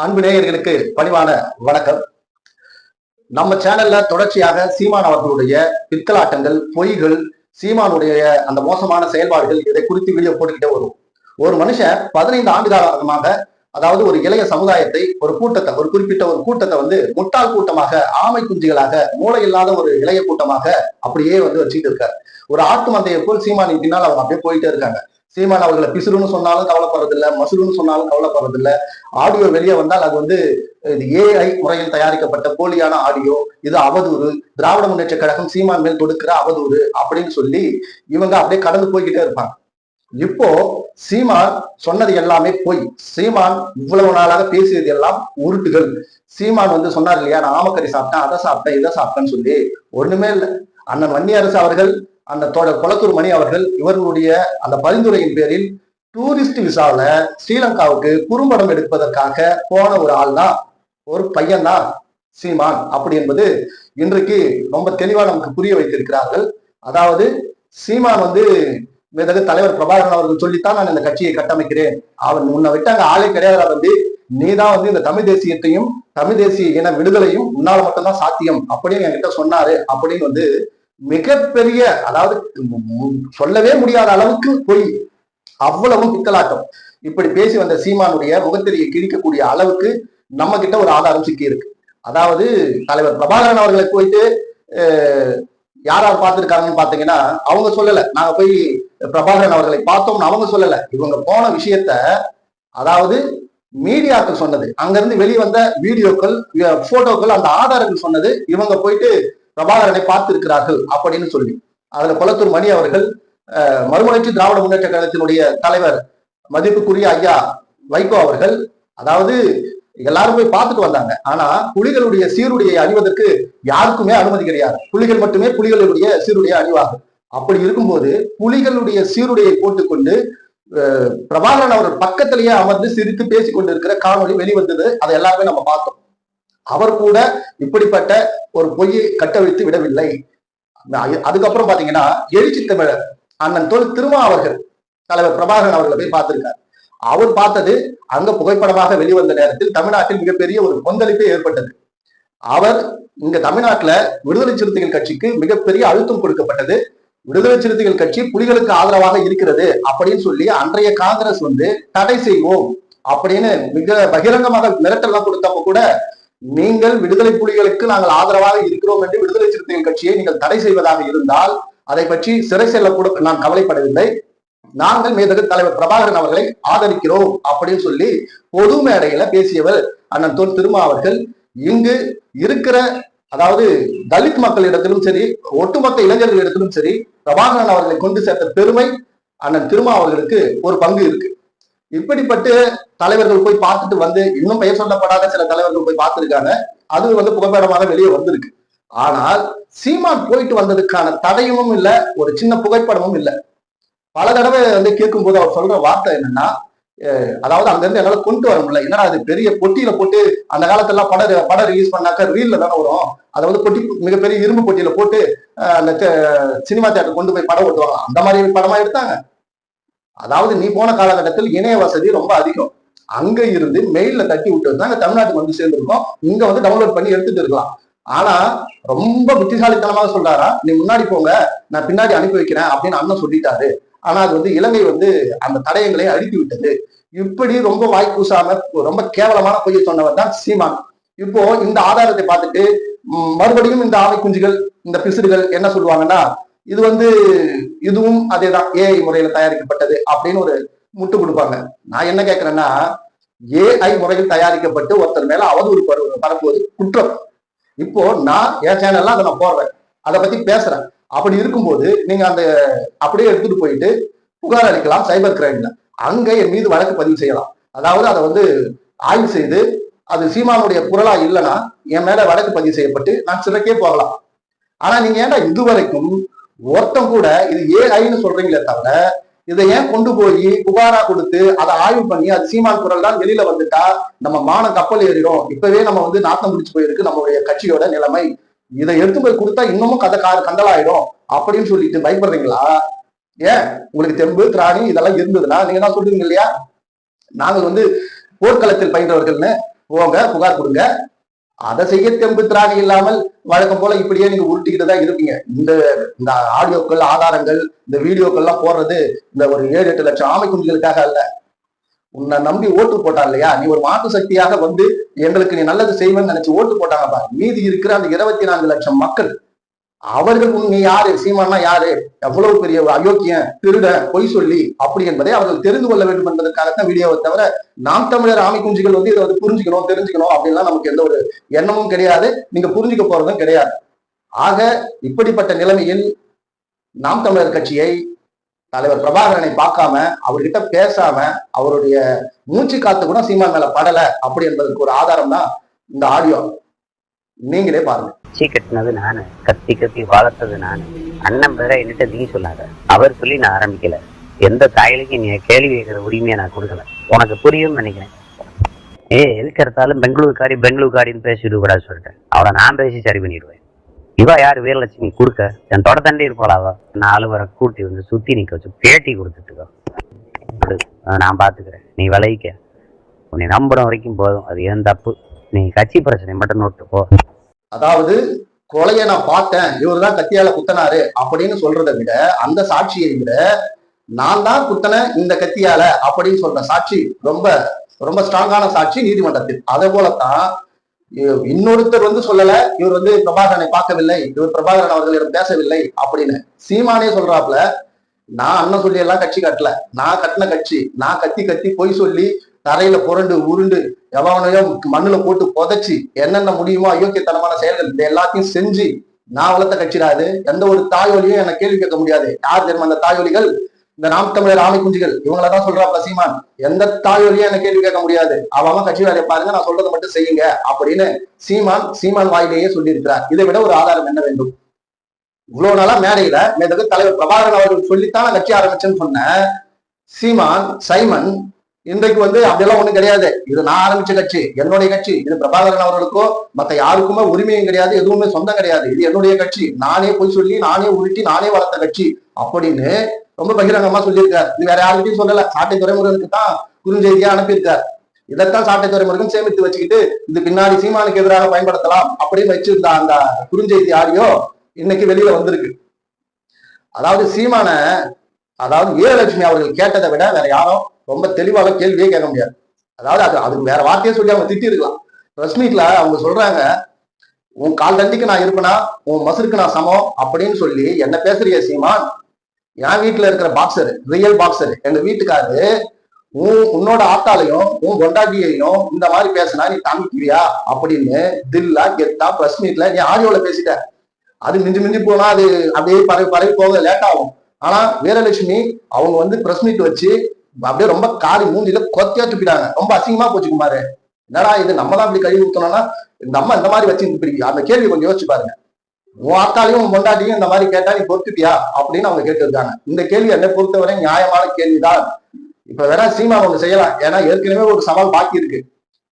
அன்பு நேயர்களுக்கு பணிவான வணக்கம். நம்ம சேனல்ல தொடர்ச்சியாக சீமான் அவர்களுடைய பித்தலாட்டங்கள் பொய்கள் சீமானுடைய அந்த மோசமான செயல்பாடுகள் இதை குறித்து வீடியோ போட்டுக்கிட்டே வரும். ஒரு மனுஷன் பதினைந்து ஆண்டு காலமாக அதாவது ஒரு இளைய சமுதாயத்தை ஒரு கூட்டத்தை ஒரு குறிப்பிட்ட ஒரு கூட்டத்தை வந்து முட்டாள் கூட்டமாக ஆமை குஞ்சுகளாக மூளை இல்லாத ஒரு இளைய கூட்டமாக அப்படியே வந்து வச்சுட்டு இருக்காரு. ஒரு ஆட்டு மந்தையை போல் சீமானின் பின்னால் அவங்க அப்படியே போயிட்டே இருக்காங்க. சீமான் அவர்களை பிசுறுன்னு சொன்னாலும் கவலைப்படுறதில்ல மசுருன்னு சொன்னாலும் கவலைப்படுறதில்ல. ஆடியோ வெளியே வந்தால் அது வந்து இது ஏஐ முறையில் தயாரிக்கப்பட்ட போலியான ஆடியோ. இது அவதூறு. திராவிட முன்னேற்ற கழகம் சீமான் மேல் கொடுக்கிற அவதூறு அப்படின்னு சொல்லி இவங்க அப்படியே கடந்து போய்கிட்டே இருப்பாங்க. இப்போ சீமான் சொன்னது எல்லாமே போய். சீமான் இவ்வளவு நாளாக பேசியது எல்லாம் உருட்டுகள். சீமான் வந்து சொன்னார் இல்லையா நான் ஆமக்கறி சாப்பிட்டேன் அதை சாப்பிட்டேன் இதை சாப்பிட்டேன்னு சொல்லி. ஒண்ணுமே இல்லை. அண்ணன் வன்னியரசு அவர்கள் அந்த தொட- கொளத்தூர் மணி அவர்கள் இவர்களுடைய அந்த பரிந்துரையின் பேரில் டூரிஸ்ட் விசாவில் ஸ்ரீலங்காவுக்கு குறும்படம் எடுப்பதற்காக போன ஒரு ஆள் தான் ஒரு பையன் தான் சீமான். அப்படி என்பது இன்றைக்கு ரொம்ப தெளிவாக நமக்கு புரிய வைத்திருக்கிறார்கள். அதாவது சீமான் வந்து மிதகு தலைவர் பிரபாகரன் அவர்கள் சொல்லித்தான் நான் இந்த கட்சியை கட்டமைக்கிறேன். அவன் உன்னை விட்டு அங்க ஆளே கிடையாது வந்து நீ தான் வந்து இந்த தமிழ் தேசியத்தையும் தமிழ் தேசிய இன விடுதலையும் உன்னால் மட்டும்தான் சாத்தியம் அப்படின்னு என்கிட்ட சொன்னாரு அப்படின்னு வந்து மிகப்பெரிய அதாவது சொல்லவே முடியாத அளவுக்கு பொய். அவ்வளவும் பித்தலாட்டம் இப்படி பேசி வந்த சீமானுடைய முகத்திரியை கிழிக்கக்கூடிய அளவுக்கு நம்ம கிட்ட ஒரு ஆதாரம் சிக்கி இருக்கு அதாவது தலைவர் பிரபாகரன் அவர்களை போயிட்டு யாரார் யார் யார் பார்த்திருக்காங்கன்னு பாத்தீங்கன்னா அவங்க சொல்லல. நாங்க போய் பிரபாகரன் அவர்களை பார்த்தோம்னு அவங்க சொல்லல. இவங்க போன விஷயத்த அதாவது மீடியாக்கள் சொன்னது. அங்கிருந்து வெளியே வந்த வீடியோக்கள் போட்டோக்கள் அந்த ஆதாரங்கள் சொன்னது. இவங்க போயிட்டு பிரபாகரனை பார்த்திருக்கிறார்கள் அப்படின்னு சொல்லி. அதுல கொளத்தூர் மணி அவர்கள் மறுமலர்ச்சி திராவிட முன்னேற்ற கழகத்தினுடைய தலைவர் மதிப்புக்குரிய ஐயா வைகோ அவர்கள் அதாவது எல்லாரும் போய் பார்த்துட்டு வந்தாங்க. ஆனா புலிகளுடைய சீருடையை அணிவதற்கு யாருக்குமே அனுமதி கிடையாது. புலிகள் மட்டுமே புலிகளுடைய சீருடையை அணிவார்கள். அப்படி இருக்கும்போது புலிகளுடைய சீருடையை போட்டுக்கொண்டு பிரபாகரன் அவர் பக்கத்திலேயே அமர்ந்து சிரித்து பேசிக்கொண்டு இருக்கிற காணொளி வெளிவந்தது. அதை எல்லாருமே நம்ம பார்த்தோம். அவர் கூட இப்படிப்பட்ட ஒரு பொய்யை கட்டவிழ்த்து விடவில்லை. அதுக்கப்புறம் பாத்தீங்கன்னா எழுச்சி தமிழர் அண்ணன் தொல் திருமா அவர்கள் தலைவர் பிரபாகரன் அவர்களை போய் பார்த்திருக்கார். அவர் பார்த்தது அங்க புகைப்படமாக வெளிவந்த நேரத்தில் தமிழ்நாட்டில் மிகப்பெரிய ஒரு கொந்தளிப்பே ஏற்பட்டது. அவர் இங்க தமிழ்நாட்டுல விடுதலை சிறுத்தைகள் கட்சிக்கு மிகப்பெரிய அழுத்தம் கொடுக்கப்பட்டது. விடுதலை சிறுத்தைகள் கட்சி புலிகளுக்கு ஆதரவாக இருக்கிறது அப்படின்னு சொல்லி அன்றைய காங்கிரஸ் வந்து தடை செய்வோம் அப்படின்னு மிக பகிரங்கமாக மிரட்டல்லாம் கொடுத்தப்ப கூட நீங்கள் விடுதலை புலிகளுக்கு நாங்கள் ஆதரவாக இருக்கிறோம் என்று விடுதலை சிறுத்தைகள் கட்சியை நீங்கள் தடை செய்வதாக இருந்தால் அதை பற்றி சிறை செல்லக்கூட கூட நான் கவலைப்படவில்லை. நாங்கள் மேதகு தலைவர் பிரபாகரன் அவர்களை ஆதரிக்கிறோம் அப்படின்னு சொல்லி பொது மேடையில பேசியவர் அண்ணன் தொல் திருமா அவர்கள் இங்கு இருக்கிற அதாவது தலித் மக்களிடத்திலும் சரி ஒட்டுமொத்த இளைஞர்களிடத்திலும் சரி பிரபாகரன் அவர்களை கொண்டு சேர்த்த பெருமை அண்ணன் திருமா அவர்களுக்கு ஒரு பங்கு இருக்கு. இப்படிப்பட்டு தலைவர்கள் போய் பார்த்துட்டு வந்து இன்னும் பெயர் சொல்லப்படாத சில தலைவர்கள் போய் பார்த்திருக்காங்க. அது வந்து புகைப்படமாக வெளியே வந்திருக்கு. ஆனால் சீமான் போயிட்டு வந்ததுக்கான தடயமும் இல்லை ஒரு சின்ன புகைப்படமும் இல்லை. பல தடவை வந்து கேட்கும்போது அவர் சொல்ற வார்த்தை என்னன்னா அதாவது அங்க இருந்து என்னால கொண்டு வர முடியல. என்னடா அது பெரிய பொட்டியில போட்டு அந்த காலத்துல படம் படம் ரிலீஸ் பண்ணாக்க ரீல்ல தானே வரும். அதை வந்து பொட்டி மிகப்பெரிய இரும்பு பொட்டியில போட்டு அந்த சினிமா தியேட்டர் கொண்டு போய் படம் ஓட்டுவாங்க. அந்த மாதிரி படமா எடுத்தாங்க. அதாவது நீ போன காலகட்டத்தில் இணைய வசதி ரொம்ப அதிகம். அங்க இருந்து மெயில்ல தட்டி விட்டு தாங்க தமிழ்நாட்டுக்கு வந்து சேர்ந்துருக்கோம். இங்க வந்து டவுன்லோட் பண்ணி எடுத்துட்டு இருக்கலாம். ஆனா ரொம்ப புத்திசாலித்தனமாக சொல்றாரா நீ முன்னாடி போங்க நான் பின்னாடி அனுப்பி வைக்கிறேன் அப்படின்னு அண்ணன் சொல்லிட்டாரு. ஆனா அது வந்து இலங்கை வந்து அந்த தடயங்களை அழித்து விட்டது. இப்படி ரொம்ப வாய் ரொம்ப கேவலமான பொய்யை சொன்னவர் தான் சீமான். இப்போ இந்த ஆதாரத்தை பார்த்துட்டு மறுபடியும் இந்த ஆமை குஞ்சுகள் இந்த பிசுடுகள் என்ன சொல்லுவாங்கன்னா இது வந்து இதுவும் அதேதான் ஏஐ முறையில தயாரிக்கப்பட்டது அப்படின்னு ஒரு முட்டு கொடுப்பாங்க. நான் என்ன கேட்கிறேன்னா ஏஐ முறையில் தயாரிக்கப்பட்டு ஒருத்தர் மேல அவதூறு பரப்புவது குற்றம். இப்போ நான் என் சேனல்ல அதை நான் போடுறேன். அதை பத்தி பேசுறேன். அப்படி இருக்கும்போது நீங்க அந்த அப்படியே எடுத்துட்டு போயிட்டு புகார் அளிக்கலாம் சைபர் கிரைம்ல அங்க என் மீது வழக்கு பதிவு செய்யலாம். அதாவது அதை வந்து ஆய்வு செய்து அது சீமானுடைய குரலா இல்லைன்னா என் மேல வழக்கு பதிவு செய்யப்பட்டு நான் சிறைக்கே போகலாம். ஆனா நீங்க ஏன்டா இதுவரைக்கும் ஒருத்தம் கூட இது ஏஐன்னு சொல்றீங்களே தவிர இதை ஏன் கொண்டு போய் புகாரா கொடுத்து அதை ஆய்வு பண்ணி அது சீமான் குரல் தான் வெளியில வந்துட்டா நம்ம மானம் கப்பல் ஏறிடும். இப்பவே நம்ம வந்து நாத்தம் முடிச்சு போயிருக்கு நம்மளுடைய கட்சியோட நிலைமை. இதை எடுத்து போய் கொடுத்தா இன்னமும் கதை கார் கந்தலாயிடும் அப்படின்னு சொல்லிட்டு பயப்படுறீங்களா? ஏன்? உங்களுக்கு தெம்பு திராணி இதெல்லாம் இருந்ததுன்னா நீங்க தான் சொல்றீங்க இல்லையா? நாங்கள் வந்து போர்க்களத்தில் பயின்றவர்கள்னு போங்க புகார் கொடுங்க. அதை செய்ய தெம்பு திராணி இல்லாமல் வழக்கம் போல இப்படியே நீங்க உருட்டிக்கிட்டு தான் இருப்பீங்க. இந்த இந்த ஆடியோக்கள் ஆதாரங்கள் இந்த வீடியோக்கள்லாம் போடுறது இந்த ஒரு ஏழு எட்டு லட்சம் ஆமை குஞ்சுகளுக்காக அல்ல. உன்னை நம்பி ஓட்டு போட்டான் இல்லையா? நீ ஒரு மாற்று சக்தியாக வந்து எங்களுக்கு நீ நல்லது செய்வேன்னு நினைச்சு ஓட்டு போட்டாங்கப்பா. மீதி இருக்கிற அந்த இருபத்தி நான்கு லட்சம் மக்கள் அவர்கள் உண்மை யாரு? சீமானா யாரு? எவ்வளவு பெரிய அயோக்கியன் திருட பொய் சொல்லி அப்படி என்பதை அவர்கள் தெரிந்து கொள்ள வேண்டும் என்பதற்காகத்தான் வீடியோவை தவிர நாம் தமிழர் ஆமை குஞ்சுகள் வந்து இதை வந்து புரிஞ்சுக்கணும் தெரிஞ்சுக்கணும் அப்படின்லாம் நமக்கு எந்த ஒரு எண்ணமும் கிடையாது. நீங்க புரிஞ்சுக்க போறதும் கிடையாது. ஆக இப்படிப்பட்ட நிலைமையில் நாம் தமிழர் கட்சியை தலைவர் பிரபாகரனை பார்க்காம அவர்கிட்ட பேசாம அவருடைய மூச்சு காத்து கூட சீமான் மேல படல அப்படி என்பதற்கு ஒரு ஆதாரம் தான் இந்த ஆடியோ நீங்களே பாருங்க. கட்சி கட்டினது நானு. கத்தி கத்தி வளர்த்தது நானு. அண்ணன் பேரை என்கிட்ட நீ சொல்லாத. அவர் சொல்லி நான் ஆரம்பிக்கல. எந்த தாயிலையும் நீ கேள்வி கேட்கிற உரிமையை நான் கொடுக்கல. உனக்கு புரியும்னு நினைக்கிறேன். ஏ எதுக்கு எடுத்தாலும் பெங்களூர் காடின்னு பேசிட்டு கூடாது சொல்லிட்டேன். அவளை நான் பேசி சரி பண்ணிடுவேன். இவ யார்? வீரலட்சுமி கொடுக்க. என் தொட இருப்பாள் இருப்பாளாவா நாலு வரை கூட்டி வந்து சுத்தி நிக்க வச்சு பேட்டி கொடுத்துட்டுக்கோ. நான் பாத்துக்கிறேன். நீ விளைவிக்க உன்னை நம்புற வரைக்கும் போதும். அது ஏன் தப்பு? நீ கட்சி பிரச்சனை மட்டும் நோட்டு போ. அதாவது கொலையை நான் பார்த்தேன் இவர் தான் கத்தியால குத்தனாரு அப்படின்னு சொல்றதை விட அந்த சாட்சியை விட நான் தான் குத்தன இந்த கத்தியால அப்படின்னு சொல்ற சாட்சி ரொம்ப ரொம்ப ஸ்ட்ராங்கான சாட்சி நீதிமன்றத்தில். அதே போலத்தான் இன்னொருத்தர் வந்து சொல்லல இவர் வந்து பிரபாகரனை பார்க்கவில்லை இவர் பிரபாகரன் அவர்களிடம் பேசவில்லை அப்படின்னு சீமானே சொல்றாப்ல நான் அண்ணன் சொல்லி எல்லாம் கட்சி கட்டல. நான் கட்டின கட்சி நான் கத்தி கத்தி பொய் சொல்லி தரையில புரண்டு உருண்டு எவனையும் மண்ணுல போட்டு புதைச்சி என்னென்ன முடியுமோ அயோக்கியத்தனமான செயல்கள் இந்த எல்லாத்தையும் செஞ்சு நான் வளர்த்த கட்சிடாது எந்த ஒரு தாய்வழியும் என்ன கேள்வி கேட்க முடியாது. யார் தெரியுமா அந்த தாய்வழிகள் இந்த நாம் தமிழர் ஆமை குஞ்சுகள். இவங்களதான் சொல்றாப்ல சீமான். எந்த தாய்வழியும் என்ன கேள்வி கேட்க முடியாது. அவன் கட்சி வேலையை பாருங்க நான் சொல்றதை மட்டும் செய்யுங்க அப்படின்னு சீமான் சீமான் வாயிலேயே சொல்லியிருக்கிறார். இதை விட ஒரு ஆதாரம் என்ன வேண்டும்? இவ்வளவு நாளா மேடையில மேதகு தலைவர் பிரபாகரன் அவர்கள் சொல்லித்தான் கட்சி ஆரம்பிச்சேன்னு சொன்னேன். சீமான் சைமன் இன்றைக்கு வந்து அப்படியெல்லாம் ஒண்ணும் கிடையாது. இது நான் ஆரம்பிச்ச கட்சி என்னுடைய கட்சி இது பிரபாகரன் அவர்களுக்கோ மத்த யாருக்குமே உரிமையும் கிடையாது எதுவுமே சொந்தம் கிடையாது. இது என்னுடைய கட்சி. நானே போய் சொல்லி நானே உருட்டி நானே வளர்த்த கட்சி அப்படின்னு ரொம்ப பகிரங்கமா சொல்லியிருக்காரு. இது வேற யாருக்கிட்டையும் சொல்லல. சாட்டை துறைமுருகனுக்கு தான் குறுஞ்செய்தியா அனுப்பியிருக்காரு. இதைத்தான் சாட்டை துறைமுருகன் சேமித்து வச்சுக்கிட்டு இது பின்னாடி சீமானுக்கு எதிராக பயன்படுத்தலாம் அப்படின்னு வச்சிருந்த அந்த குறுஞ்செய்தி ஆடியோ இன்னைக்கு வெளியில வந்திருக்கு. அதாவது சீமான அதாவது வீரலட்சுமி அவர்கள் கேட்டதை விட வேற யாரும் ரொம்ப தெளிவாக கேள்வியே கேட்க முடியாது. அதாவது அது அதுக்கு வேற வார்த்தையே சொல்லி அவங்க திட்டி இருக்கலாம் பிரஸ் மீட்ல அவங்க சொல்றாங்க உன் கால் தண்டிக்கு நான் இருப்பேனா? உன் மசருக்கு நான் சமம்? அப்படின்னு சொல்லி என்ன பேசுறிய சீமான்? என் வீட்டுல இருக்கிற பாக்ஸர் ரியல் பாக்ஸர் எங்க வீட்டுக்காரு உன் உன்னோட ஆத்தாலையும் உன் கொண்டாட்டியையும் இந்த மாதிரி பேசினா நீ காமிக்கிறியா அப்படின்னு தில்லா கெத்தா பிரஸ் மீட்ல நீ ஆடியோல பேசிட்ட. அது மிஞ்சி மிஞ்சி போனா அது அப்படியே பரவி பரவி போக லேட் ஆகும். ஆனா வீரலட்சுமி அவங்க வந்து பிரஸ் மீட் வச்சு அப்படியே ரொம்ப காரி மூஞ்சில கொத்தியா துப்பிட்டாங்க. ரொம்ப அசிங்கமா போச்சு குமாரு என்னடா இது? நம்ம தான் இப்படி கழுவி ஊத்தணும்னா இந்த அம்மா இந்த மாதிரி வச்சு இப்படி அந்த கேள்வி கொஞ்சம் யோசிச்சு பாருங்க. உன் அத்தாலையும் பொண்டாட்டியும் இந்த மாதிரி கேட்டா நீ பொறுத்துட்டியா அப்படின்னு அவங்க கேட்டிருக்காங்க. இந்த கேள்வி என்னை பொறுத்தவரை நியாயமான கேள்விதான். இப்ப வேணா சீமா ஒண்ணு செய்யலாம். ஏன்னா ஏற்கனவே ஒரு சவால் பாக்கி இருக்கு.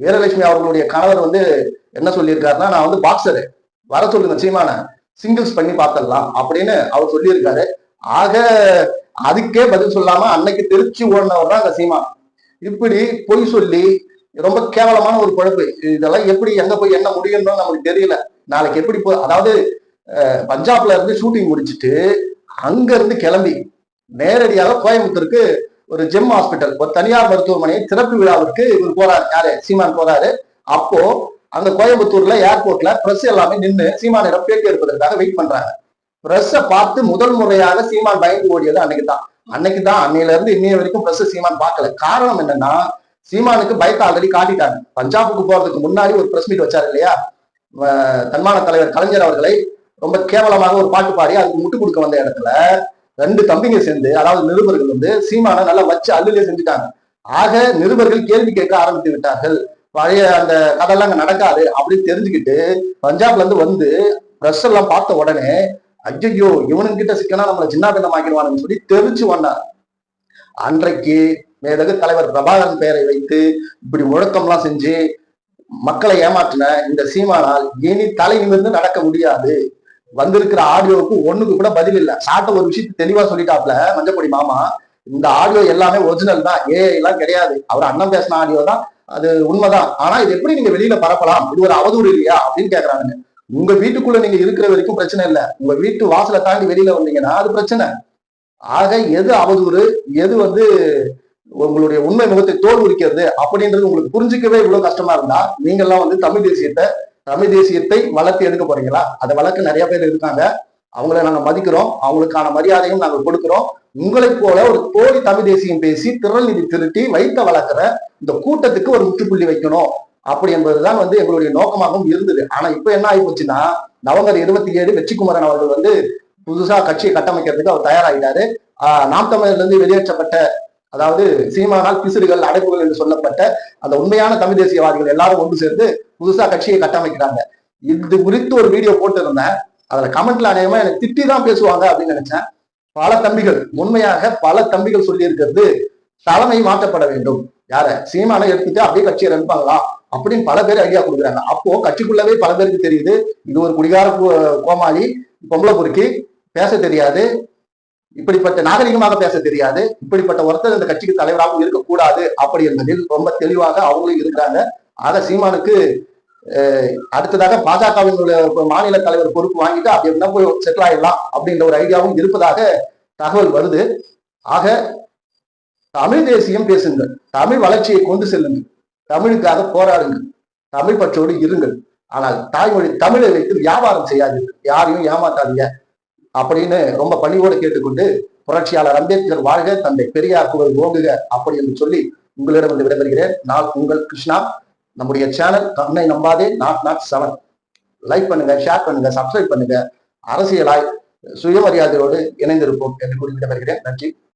வீரலட்சுமி அவர்களுடைய கணவர் வந்து என்ன சொல்லியிருக்காருன்னா நான் வந்து பாக்ஸரு வர சொல்லுங்க சீமான சிங்கிள்ஸ் பண்ணி பார்த்தரலாம் அப்படின்னு அவர் சொல்லியிருக்காரு. ஆக அதுக்கே பதில் சொல்லாம அன்னைக்கு திருச்சி ஓடினவர் தான் அந்த சீமா. இப்படி பொய் சொல்லி ரொம்ப கேவலமான ஒரு குழப்பு இதெல்லாம் எப்படி எங்க போய் என்ன முடியும்னு நமக்கு தெரியல. நாளைக்கு எப்படி போ அதாவது பஞ்சாப்ல இருந்து ஷூட்டிங் முடிச்சிட்டு அங்க இருந்து கிளம்பி நேரடியாக கோயம்புத்தூருக்கு ஒரு ஜெம் ஹாஸ்பிட்டல் ஒரு தனியார் மருத்துவமனை திறப்பு விழாவிற்கு இவர் போறாரு. யாரு? சீமான் போறாரு. அப்போ அந்த கோயம்புத்தூர்ல ஏர்போர்ட்ல பிரஸ் எல்லாமே நின்று சீமானிடம் பேட்டி எடுப்பதற்காக வெயிட் பண்றாங்க. பிரஸ்ஸை பார்த்து முதல் முறையாக சீமான் பயந்து ஓடியது அன்னைக்கு தான் அன்னைக்கு தான் அன்னையில இருந்து இன்னைய வரைக்கும் பிரஸ் சீமான் பார்க்கல. காரணம் என்னன்னா சீமானுக்கு பயத்தை ஆல்ரெடி காட்டிட்டாங்க. பஞ்சாபுக்கு போறதுக்கு முன்னாடி ஒரு பிரஸ் மீட் வச்சாரு இல்லையா? தன்மான தலைவர் கலைஞர் அவர்களை ரொம்ப கேவலமாக ஒரு பாட்டு பாடி அதுக்கு முட்டு கொடுக்க வந்த இடத்துல ரெண்டு தம்பிங்க சேர்ந்து அதாவது நிருபர்கள் வந்து சீமானை நல்லா வச்சு அல்லுலே செஞ்சுட்டாங்க. ஆக நிருபர்கள் கேள்வி கேட்க ஆரம்பித்து விட்டார்கள். பழைய அந்த கதையெல்லாம் அங்க நடக்காது அப்படின்னு தெரிஞ்சுக்கிட்டு பஞ்சாப்ல இருந்து வந்து ப்ரெஸ் எல்லாம் பார்த்த உடனே ஐயோ இவனுங்கிட்ட சிக்கனா நம்மளை சின்ன பின்னமாக்கிடுவானுன்னு சொல்லி தெரிச்சு வந்தார். அன்றைக்கு மேதகு தலைவர் பிரபாகரன் பெயரை வைத்து இப்படி முழக்கம்லாம் செஞ்சு மக்களை ஏமாற்றின இந்த சீமானால் இனி தலை நிமிர்ந்து நடக்க முடியாது. வந்திருக்கிற ஆடியோவுக்கு ஒண்ணுக்கு கூட பதில் இல்லை. சாட்ட ஒரு விஷயத்தை தெளிவா சொல்லிட்டாப்ல மஞ்சப்பொடி மாமா. இந்த ஆடியோ எல்லாமே ஒரிஜினல் தான் ஏ எல்லாம் கிடையாது. அவர் அண்ணன் பேசின ஆடியோ தான் அது உண்மைதான். ஆனா இது எப்படி நீங்க வெளியில பரப்பலாம்? இது ஒரு அவதூறு இல்லையா? அப்படின்னு கேக்குறாங்க உங்க வீட்டுக்குள்ள நீங்க இருக்கிற வரைக்கும் பிரச்சனை இல்ல. உங்க வீட்டு வாசலை தாண்டி வெளியில வந்தீங்கன்னா அது பிரச்சனை. ஆக எது அவதூறு எது வந்து உங்களுடைய உண்மை முகத்தை தோல் உரிக்கிறது அப்படின்றது உங்களுக்கு புரிஞ்சிக்கவே இவ்வளவு கஷ்டமா இருந்தா நீங்கெல்லாம் வந்து தமிழ் தேசியத்தை தமிழ் தேசியத்தை வளர்த்து எடுக்க போறீங்களா? அதை வளர்க்க நிறைய பேர் இருக்காங்க. அவங்கள நாங்க மதிக்கிறோம். அவங்களுக்கான மரியாதையும் நாங்கள் கொடுக்கிறோம். உங்களை போல ஒரு கோடி தமிழ் தேசியம் பேசி திரள் நிதி திருட்டி வைத்த வளர்க்கிற இந்த கூட்டத்துக்கு ஒரு முற்றுப்புள்ளி வைக்கணும். அப்படி என்பதுதான் வந்து எங்களுடைய நோக்கமாகவும் இருந்தது. ஆனா இப்ப என்ன ஆகி போச்சுன்னா நவம்பர் இருபத்தி ஏழு வெற்றிக்குமரன் அவர்கள் வந்து புதுசா கட்சியை கட்டமைக்கிறதுக்கு அவர் தயாராகிட்டாரு ஆஹ் நாம் தமிழர்ல இருந்து வெளியேற்றப்பட்ட அதாவது சீமானால் பிசுறுகள் அடைப்புகள் என்று சொல்லப்பட்ட அந்த உண்மையான தமிழ் தேசியவாதிகள் எல்லாரும் ஒன்று சேர்ந்து புதுசா கட்சியை கட்டமைக்கிறாங்க. இது குறித்து ஒரு வீடியோ போட்டிருந்தேன். அதுல கமெண்ட்ல அநேகமா எனக்கு திட்டி தான் பேசுவாங்க அப்படின்னு நினைச்சேன். பல தம்பிகள் உண்மையாக பல தம்பிகள் சொல்லி இருக்கிறது தலைமை மாற்றப்பட வேண்டும். யார? சீமானை எடுத்துட்டு அப்படியே கட்சியை அனுப்பாங்களா அப்படின்னு பல பேர் ஐடியா கொடுக்குறாங்க. அப்போ கட்சிக்குள்ளவே பல பேருக்கு தெரியுது. இது ஒரு குடிகார கோ- கோமாளி பொம்பளை பொறுக்கி பேச தெரியாது. இப்படிப்பட்ட நாகரிகமாக பேச தெரியாது. இப்படிப்பட்ட ஒருத்தர் இந்த கட்சிக்கு தலைவராகவும் இருக்கக்கூடாது அப்படி என்பதில் ரொம்ப தெளிவாக அவங்களும் இருக்கிறாங்க. ஆக சீமானுக்கு அடுத்ததாக பாஜகவினுடைய மாநில தலைவர் பொறுப்பு வாங்கிட்டு அப்படி இருந்தா போய் செட்டில் ஆயிடலாம் அப்படின்ற ஒரு ஐடியாவும் இருப்பதாக தகவல் வருது. ஆக தமிழ் தேசியம் பேசுங்கள். தமிழ் வளர்ச்சியை கொண்டு செல்லுங்கள். தமிழுக்காக போராடுங்கள். தமிழ் பற்றோடு இருங்கள். ஆனால் தாய்மொழி தமிழை வைத்து வியாபாரம் செய்யாதீர்கள். யாரையும் ஏமாத்தாதீங்க. அப்படின்னு ரொம்ப பணிவோடு கேட்டுக்கொண்டு புரட்சியாளர் அம்பேத்கர் வாழ்க தந்தை பெரியார் புகழ் ஓங்குக அப்படி என்று சொல்லி உங்களிடம் வந்து விடைபெறுகிறேன். நான் உங்கள் கிருஷ்ணா. நம்முடைய சேனல் கண்ணை நம்பாதே நாட் நாட் செவன். லைக் பண்ணுங்க ஷேர் பண்ணுங்க சப்ஸ்கிரைப் பண்ணுங்க. அரசியலாய் சுயமரியாதையோடு இணைந்திருப்போம் என்று கூறி விடைபெறுகிறேன். நன்றி.